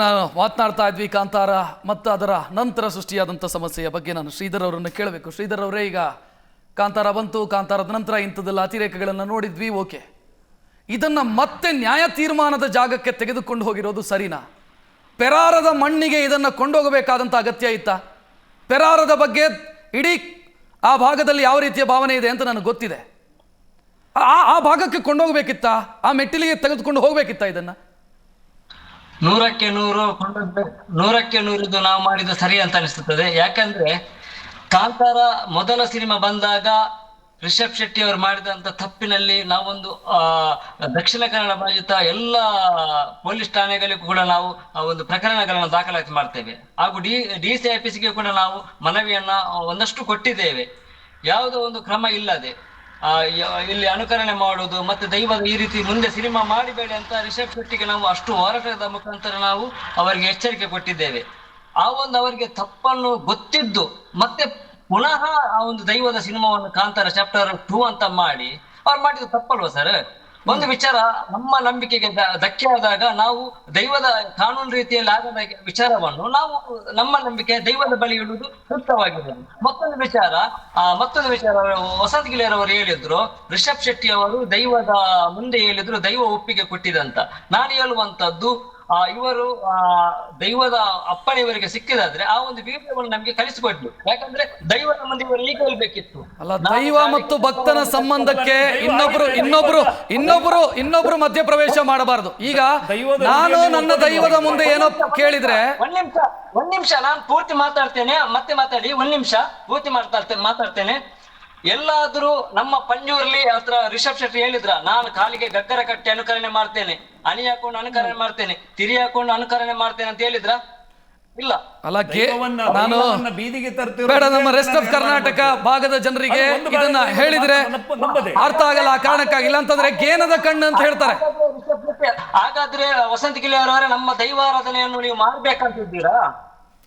ನಾನು ಮಾತನಾಡ್ತಾ ಇದ್ವಿ ಕಾಂತಾರ, ಮತ್ತು ಅದರ ನಂತರ ಸೃಷ್ಟಿಯಾದಂಥ ಸಮಸ್ಯೆಯ ಬಗ್ಗೆ ನಾನು ಶ್ರೀಧರ್ ಅವರನ್ನು ಕೇಳಬೇಕು. ಶ್ರೀಧರ್ ಅವರೇ, ಈಗ ಕಾಂತಾರ ಬಂತು, ಕಾಂತಾರದ ನಂತರ ಇಂಥದ್ದೆಲ್ಲ ಅತಿರೇಕಗಳನ್ನು ನೋಡಿದ್ವಿ, ಓಕೆ. ಇದನ್ನು ಮತ್ತೆ ನ್ಯಾಯ ತೀರ್ಮಾನದ ಜಾಗಕ್ಕೆ ತೆಗೆದುಕೊಂಡು ಹೋಗಿರೋದು ಸರಿನಾ? ಪೆರಾರದ ಮಣ್ಣಿಗೆ ಇದನ್ನು ಕೊಂಡೋಗಬೇಕಾದಂಥ ಅಗತ್ಯ ಇತ್ತ? ಪೆರಾರದ ಬಗ್ಗೆ ಇಡೀ ಆ ಭಾಗದಲ್ಲಿ ಯಾವ ರೀತಿಯ ಭಾವನೆ ಇದೆ ಅಂತ ನನಗೆ ಗೊತ್ತಿದೆ. ಆ ಆ ಭಾಗಕ್ಕೆ ಕೊಂಡೋಗ್ಬೇಕಿತ್ತ? ಆ ಮೆಟ್ಟಿಲಿಗೆ ತೆಗೆದುಕೊಂಡು ಹೋಗಬೇಕಿತ್ತ ಇದನ್ನು? ನೂರಕ್ಕೆ ನೂರು ನೂರಕ್ಕೆ ನೂರಿದ್ದು ನಾವು ಮಾಡಿದ್ದು ಸರಿ ಅಂತ ಅನಿಸುತ್ತದೆ ಯಾಕಂದ್ರೆ ಕಾಂತಾರ ಮೊದಲ ಸಿನಿಮಾ ಬಂದಾಗ ರಿಷಬ್ ಶೆಟ್ಟಿ ಅವರು ಮಾಡಿದಂತ ತಪ್ಪಿನಲ್ಲಿ ನಾವೊಂದು ದಕ್ಷಿಣ ಕನ್ನಡ ಬಾಧಿತ ಎಲ್ಲ ಪೊಲೀಸ್ ಠಾಣೆಗಳಿಗೂ ಕೂಡ ನಾವು ಒಂದು ಪ್ರಕರಣಗಳನ್ನು ದಾಖಲಾತಿ ಮಾಡ್ತೇವೆ. ಹಾಗೂ ಡಿ ಡಿ ಸಿ ಆಫೀಸ್ಗೆ ಕೂಡ ನಾವು ಮನವಿಯನ್ನ ಒಂದಷ್ಟು ಕೊಟ್ಟಿದ್ದೇವೆ. ಯಾವುದೋ ಒಂದು ಕ್ರಮ ಇಲ್ಲದೆ. ಇಲ್ಲಿ ಅನುಕರಣೆ ಮಾಡುವುದು ಮತ್ತೆ ದೈವದ ಈ ರೀತಿ ಮುಂದೆ ಸಿನಿಮಾ ಮಾಡಿಬೇಡಿ ಅಂತ ರಿಷಬ್ ಶೆಟ್ಟಿಗೆ ನಾವು ಅಷ್ಟು ಹೋರಾಟದ ಮುಖಾಂತರ ನಾವು ಅವರಿಗೆ ಎಚ್ಚರಿಕೆ ಕೊಟ್ಟಿದ್ದೇವೆ. ಆ ಒಂದು ಅವರಿಗೆ ತಪ್ಪನ್ನು ಗೊತ್ತಿದ್ದು ಮತ್ತೆ ಪುನಃ ಆ ಒಂದು ದೈವದ ಸಿನಿಮಾವನ್ನು ಕಾಂತಾರ ಚಾಪ್ಟರ್ ಟೂ ಅಂತ ಮಾಡಿ, ಅವ್ರು ಮಾಡಿದ್ದು ತಪ್ಪಲ್ವಾ ಸರ್ ಒಂದು ವಿಚಾರ ನಮ್ಮ ನಂಬಿಕೆಗೆ ಧಕ್ಕೆ ಆದಾಗ ನಾವು ದೈವದ ಕಾನೂನು ರೀತಿಯಲ್ಲಿ ಆಗದ ವಿಚಾರವನ್ನು ನಾವು ನಮ್ಮ ನಂಬಿಕೆ ದೈವದ ಬಳಿ ಇಡುವುದು ಸೂಕ್ತವಾಗಿದೆ. ಮತ್ತೊಂದು ವಿಚಾರ ಮತ್ತೊಂದು ವಿಚಾರ, ವಸಂತ ಗಿಳಿಯರವರು ಹೇಳಿದ್ರು, ರಿಷಬ್ ಶೆಟ್ಟಿ ಅವರು ದೈವದ ಮುಂದೆ ಹೇಳಿದ್ರು, ದೈವ ಒಪ್ಪಿಗೆ ಕೊಟ್ಟಿದಂತ ನಾನು ಹೇಳುವಂತದ್ದು ಇವರು ಆ ದೈವದ ಅಪ್ಪಣೆ ಇವರಿಗೆ ಸಿಕ್ಕಿದಾದ್ರೆ ಆ ಒಂದು ವಿಡಿಯೋವನ್ನು ನಮಗೆ ಕಲಿಸಿಕೊಡ್ಲು ಯಾಕಂದ್ರೆ ದೈವದ ಮುಂದೆ ಇವರು ಈಗ ಬೇಕಿತ್ತು ಅಲ್ಲ ದೈವ ಮತ್ತು ಭಕ್ತನ ಸಂಬಂಧಕ್ಕೆ ಇನ್ನೊಬ್ರು ಇನ್ನೊಬ್ರು ಇನ್ನೊಬ್ರು ಇನ್ನೊಬ್ರು ಮಧ್ಯಪ್ರವೇಶ ಮಾಡಬಾರದು. ಈಗ ದೈವದ ನಾನು ನನ್ನ ದೈವದ ಮುಂದೆ ಏನೋ ಕೇಳಿದ್ರೆ ಒಂದ್ ನಿಮಿಷ ಒಂದ್ ನಿಮಿಷ ನಾನು ಪೂರ್ತಿ ಮಾತಾಡ್ತೇನೆ ಮತ್ತೆ ಮಾತಾಡಿ ಒಂದ್ ನಿಮಿಷ ಪೂರ್ತಿ ಮಾತಾಡ್ತೇನೆ ಮಾತಾಡ್ತೇನೆ. ಎಲ್ಲಾದ್ರೂ ನಮ್ಮ ಪಂಜೂರ್ಲಿ ಹತ್ರ ರಿಷಬ್ ಶೆಟ್ಟಿ ಹೇಳಿದ್ರ ನಾನು ಕಾಲಿಗೆ ಗಗ್ಗರ ಕಟ್ಟಿ ಅನುಕರಣೆ ಮಾಡ್ತೇನೆ. ಅಣಿ ಹಾಕೊಂಡು ಅನುಕರಣೆ ಮಾಡ್ತೇನೆ ತಿರಿ ಹಾಕೊಂಡು ಅನುಕರಣೆ ಮಾಡ್ತೇನೆ ಅಂತ ಹೇಳಿದ್ರ? ಇಲ್ಲ. ಅಲ್ಲ ಗೆ ನಾನು ಬೀದಿಗೆ ತರ್ತೀವಿ ಬೇಡ ನಮ್ಮ ರೆಸ್ಟ್ ಆಫ್ ಕರ್ನಾಟಕ ಭಾಗದ ಜನರಿಗೆ ಇದನ್ನ ಹೇಳಿದ್ರೆ ಅರ್ಥ ಆಗಲ್ಲ ಆ ಕಾರಣಕ್ಕಾಗಿಲ್ಲ ಅಂತಂದ್ರೆ ಗೇನದ ಕಣ್ಣು ಅಂತ ಹೇಳ್ತಾರೆ. ಹಾಗಾದ್ರೆ ವಸಂತ ಶೆಟ್ಟಿ, ಅವರವರೇ ನಮ್ಮ ದೈವಾರಾಧನೆಯನ್ನು ನೀವು ಮಾಡ್ಬೇಕಂತಿದ್ದೀರಾ?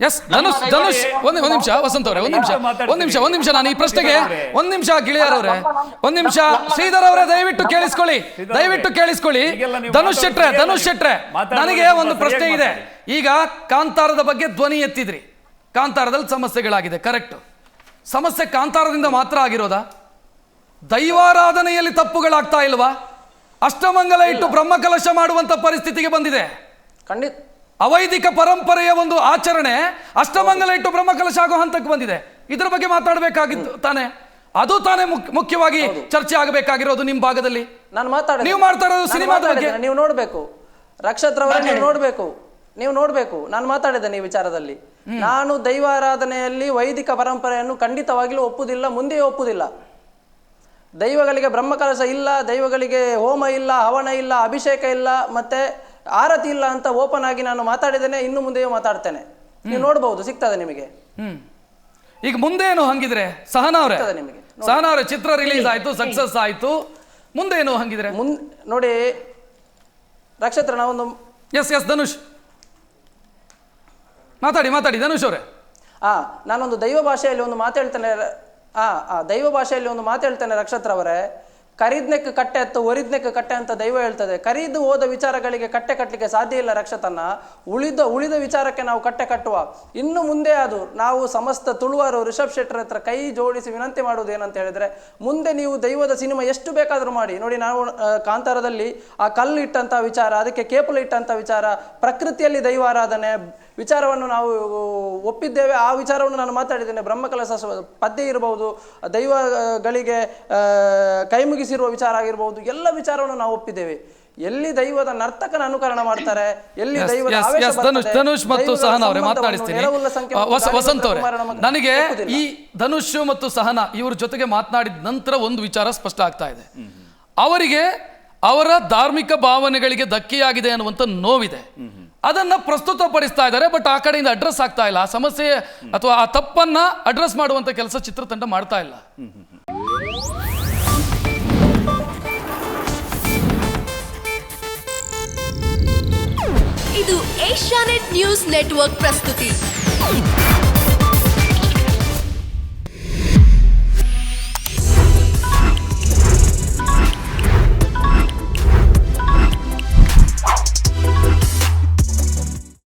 ಎಸ್ ಧನುಷ್ ಧನುಷ್ ಒಂದ್ ಒಂದ್ ನಿಮಿಷ ವಸಂತ ಅವರೇ ಒಂದ್ ನಿಮಿಷ ಒಂದ್ ನಿಮಿಷ ಒಂದ್ ನಿಮಿಷ ನಾನು ಈ ಪ್ರಶ್ನೆಗೆ ಒಂದ್ ನಿಮಿಷ ಗಿಳಿಯರವ್ರೆ ಒಂದ್ ನಿಮಿಷ ಶ್ರೀಧರ್ ಅವರೇ ದಯವಿಟ್ಟು ಕೇಳಿಸ್ಕೊಳ್ಳಿ. ದಯವಿಟ್ಟು ಕೇಳಿಸ್ಕೊಳ್ಳಿ. ಧನುಷ್ ಶೆಟ್ರೆ ಧನುಷ್ ಶೆಟ್ರೆ ನನಗೆ ಒಂದು ಪ್ರಶ್ನೆ ಇದೆ. ಈಗ ಕಾಂತಾರದ ಬಗ್ಗೆ ಧ್ವನಿ ಎತ್ತಿದ್ರಿ. ಕಾಂತಾರದಲ್ಲಿ ಸಮಸ್ಯೆಗಳಾಗಿದೆ ಕರೆಕ್ಟ್ ಸಮಸ್ಯೆ ಕಾಂತಾರದಿಂದ ಮಾತ್ರ ಆಗಿರೋದಾ? ದೈವಾರಾಧನೆಯಲ್ಲಿ ತಪ್ಪುಗಳಾಗ್ತಾ ಇಲ್ವಾ? ಅಷ್ಟಮಂಗಲ ಇಟ್ಟು ಬ್ರಹ್ಮಕಲಶ ಮಾಡುವಂತ ಪರಿಸ್ಥಿತಿಗೆ ಬಂದಿದೆ. ಖಂಡಿತ ಅವೈದಿಕ ಪರಂಪರೆಯ ಒಂದು ಆಚರಣೆ ಅಷ್ಟಮಂಗಲ ಇಟ್ಟು ಬ್ರಹ್ಮಕಲಶ ಆಗೋ ಹಂತಕ್ಕೆ ಬಂದಿದೆ. ಇದ್ರ ಬಗ್ಗೆ ಮಾತಾಡಬೇಕಾಗಿತ್ತು ತಾನೆ. ಅದು ತಾನೇ ಮುಖ್ಯ- ಮುಖ್ಯವಾಗಿ ಚರ್ಚೆ ಆಗಬೇಕಾಗಿರೋದು ನಿಮ್ ಭಾಗದಲ್ಲಿ. ನಾನು ನೀವು ಮಾಡ್ತಾ ಇರೋದು ಸಿನಿಮಾದ ಬಗ್ಗೆ. ನೀವು ನೋಡ್ಬೇಕು. ರಕ್ಷತ್ರವರ ನೀವು ನೋಡ್ಬೇಕು. ನೀವು ನೋಡ್ಬೇಕು. ನಾನು ಮಾತಾಡಿದೆ ಈ ವಿಚಾರದಲ್ಲಿ. ನಾನು ದೈವಾರಾಧನೆಯಲ್ಲಿ ವೈದಿಕ ಪರಂಪರೆಯನ್ನು ಖಂಡಿತವಾಗಿಯೂ ಒಪ್ಪುದಿಲ್ಲ ಮುಂದೆ ಒಪ್ಪುದಿಲ್ಲ. ದೈವಗಳಿಗೆ ಬ್ರಹ್ಮಕಲಶ ಇಲ್ಲ ದೈವಗಳಿಗೆ ಹೋಮ ಇಲ್ಲ ಹವನ ಇಲ್ಲ ಅಭಿಷೇಕ ಇಲ್ಲ ಮತ್ತೆ ಆರತಿ ಇಲ್ಲ ಅಂತ ಓಪನ್ ಆಗಿ ನಾನು ಮಾತಾಡಿದ್ದೇನೆ ಇನ್ನು ಮುಂದೆಯೂ ಮಾತಾಡ್ತೇನೆ. ನೀವು ನೋಡಬಹುದು ಸಿಗ್ತದೆ ನಿಮಗೆ. ಹ್ಮ್. ಈಗ ಮುಂದೆ ಏನು ಹಂಗಿದ್ರೆ ಸಹನಾ ಅವರೇ ಸಿಗ್ತದೆ ನಿಮಗೆ. ಸಹನಾ ಅವರೇ ಚಿತ್ರ ರಿಲೀಸ್ ಆಯ್ತು ಸಕ್ಸಸ್ ಆಯ್ತು. ಮುಂದೆ ಏನು ಹಂಗಿದ್ರೆ? ಮುನ್ ನೋಡಿ ರಕ್ಷತ್ರ ನಾವೊಂದು ಎಸ್ ಎಸ್ ಧನುಷ್. ಮಾತಾಡಿ ಮಾತಾಡಿ ಧನುಷ್ ಅವರೇ. ಆ ನಾನೊಂದು ದೈವ ಭಾಷೆಯಲ್ಲಿ ಒಂದು ಮಾತು ಹೇಳ್ತೇನೆ ಆ ಆ ದೈವ ಭಾಷೆಯಲ್ಲಿ ಒಂದು ಮಾತು ಹೇಳ್ತೇನೆ ನಕ್ಷತ್ರ ಅವರೇ. ಕರಿದ್ನೆಕ್ ಕಟ್ಟೆ ಅತ್ತು ಒರಿದ್ನೆಕ್ ಕಟ್ಟೆ ಅಂತ ದೈವ ಹೇಳ್ತದೆ. ಕರಿದು ಹೋದ ವಿಚಾರಗಳಿಗೆ ಕಟ್ಟೆ ಕಟ್ಟಲಿಕ್ಕೆ ಸಾಧ್ಯ ಇಲ್ಲ ರಕ್ಷತನ. ಉಳಿದ ಉಳಿದ ವಿಚಾರಕ್ಕೆ ನಾವು ಕಟ್ಟೆ ಕಟ್ಟುವ. ಇನ್ನು ಮುಂದೆ ಅದು ನಾವು ಸಮಸ್ತ ತುಳುವರು ರಿಷಬ್ ಶೆಟ್ಟರ್ ಹತ್ರ ಕೈ ಜೋಡಿಸಿ ವಿನಂತಿ ಮಾಡುವುದು ಏನಂತ ಹೇಳಿದ್ರೆ, ಮುಂದೆ ನೀವು ದೈವದ ಸಿನಿಮಾ ಎಷ್ಟು ಬೇಕಾದರೂ ಮಾಡಿ. ನೋಡಿ ನಾವು ಕಾಂತಾರದಲ್ಲಿ ಆ ಕಲ್ಲು ಇಟ್ಟಂಥ ವಿಚಾರ, ಅದಕ್ಕೆ ಕೇಪಲು ಇಟ್ಟಂಥ ವಿಚಾರ, ಪ್ರಕೃತಿಯಲ್ಲಿ ದೈವಾರಾಧನೆ ವಿಚಾರವನ್ನು ನಾವು ಒಪ್ಪಿದ್ದೇವೆ. ಆ ವಿಚಾರವನ್ನು ನಾನು ಮಾತಾಡಿದ್ದೇನೆ. ಬ್ರಹ್ಮಕಲಶ ಪದ್ಯ ಇರಬಹುದು ದೈವಗಳಿಗೆ ಕೈಮುಗಿಸಿರುವ ಕೈ ವಿಚಾರ ಆಗಿರಬಹುದು ಎಲ್ಲ ವಿಚಾರವನ್ನು ನಾವು ಒಪ್ಪಿದ್ದೇವೆ. ಎಲ್ಲಿ ದೈವದ ನರ್ತಕನ ಅನುಕರಣ ಮಾಡ್ತಾರೆ ಎಲ್ಲಿ ದೈವದ ಆವೇಶ ಧನುಷ್ ಧನುಷ್ ಮತ್ತು ಸಹನ ಅವರೇ ಮಾತನಾಡಿಸ್ತೀನಿ ವಸಂತ ಅವರೇ ನನಗೆ ಈ ಧನುಷ್ ಮತ್ತು ಸಹನ ಇವ್ರ ಜೊತೆಗೆ ಮಾತನಾಡಿದ ನಂತರ ಒಂದು ವಿಚಾರ ಸ್ಪಷ್ಟ ಆಗ್ತಾ ಇದೆ. ಅವರಿಗೆ ಅವರ ಧಾರ್ಮಿಕ ಭಾವನೆಗಳಿಗೆ ಧಕ್ಕೆಯಾಗಿದೆ ಅನ್ನುವಂಥ ನೋವಿದೆ. ಅದನ್ನ ಪ್ರಸ್ತುತಪಡಿಸ್ತಾ ಇದ್ದಾರೆ ಬಟ್ ಆ ಕಡೆಯಿಂದ ಅಡ್ರೆಸ್ ಆಗ್ತಾ ಇಲ್ಲ. ಆ ಸಮಸ್ಯೆ ಅಥವಾ ಆ ತಪ್ಪನ್ನ ಅಡ್ರೆಸ್ ಮಾಡುವಂತ ಕೆಲಸ ಚಿತ್ರತಂಡ ಮಾಡ್ತಾ ಇಲ್ಲ. ಇದು ಏಷ್ಯಾನೆಟ್ ನ್ಯೂಸ್ ನೆಟ್ವರ್ಕ್ ಪ್ರಸ್ತುತಿ.